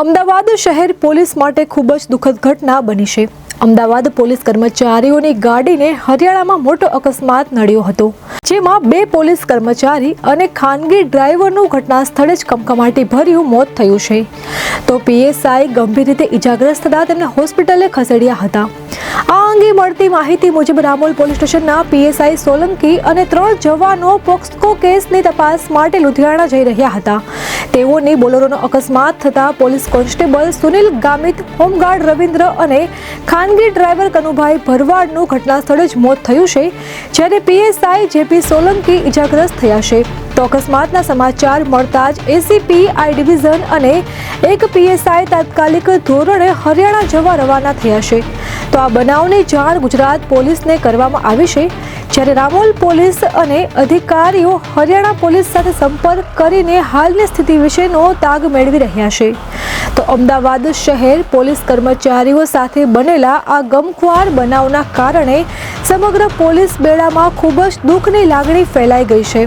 અમદાવાદ શહેર પોલીસ માટે ખૂબ જ દુઃખદ ઘટના બની છે. અમદાવાદ પોલીસ કર્મચારીઓની ગાડીને હરિયાણામાં મોટો અકસ્માત નડ્યો હતો, જેમાં બે પોલીસ કર્મચારી અને ખાનગી ડ્રાઈવરનું ઘટના સ્થળે જ કમકમાટી ભર્યું મોત થયું છે. તો પીએસઆઈ ગંભીર રીતે ઈજાગ્રસ્ત થતા તેમને હોસ્પિટલે ખસેડ્યા હતા. આ અંગે મળતી માહિતી મુજબ રામોલ પોલીસ સ્ટેશનના પીએસઆઈ સોલંકી અને ત્રણ જવાનો પોક્સકો કેસની તપાસ માટે લુધિયાણા જઈ રહ્યા હતા. તેઓની બોલરોનો અકસ્માત થતા police constable Sunil Gamit, home guard Ravindra અને ખાનગી ડ્રાઈવર કનુભાઈ ભરવાડનું ઘટના સ્થળે જ મોત થયું છે, જ્યારે પીએસઆઈ જેપી સોલંકી ઇજાગ્રસ્ત થયા છે. તો અકસ્માતના સમાચાર મળતા જ એસીપી, આઈ ડિવિઝન અને એક પીએસઆઈ તાત્કાલિક ધોરણે હરિયાણા જવા રવાના થયા છે. તો આ બનાવની જાણ ગુજરાત પોલીસને કરવામાં આવી છે જ્યારે રામોલ પોલીસ અને અધિકારીઓ હરિયાણા પોલીસ સાથે સંપર્ક કરીને હાલની સ્થિતિ વિશેનો તાગ મેળવી રહ્યા છે. તો અમદાવાદ શહેર પોલીસ કર્મચારીઓ સાથે બનેલા આ ગમખ્વાર બનાવના કારણે સમગ્ર પોલીસ બેડામાં ખૂબ જ દુઃખની લાગણી ફેલાઈ ગઈ છે.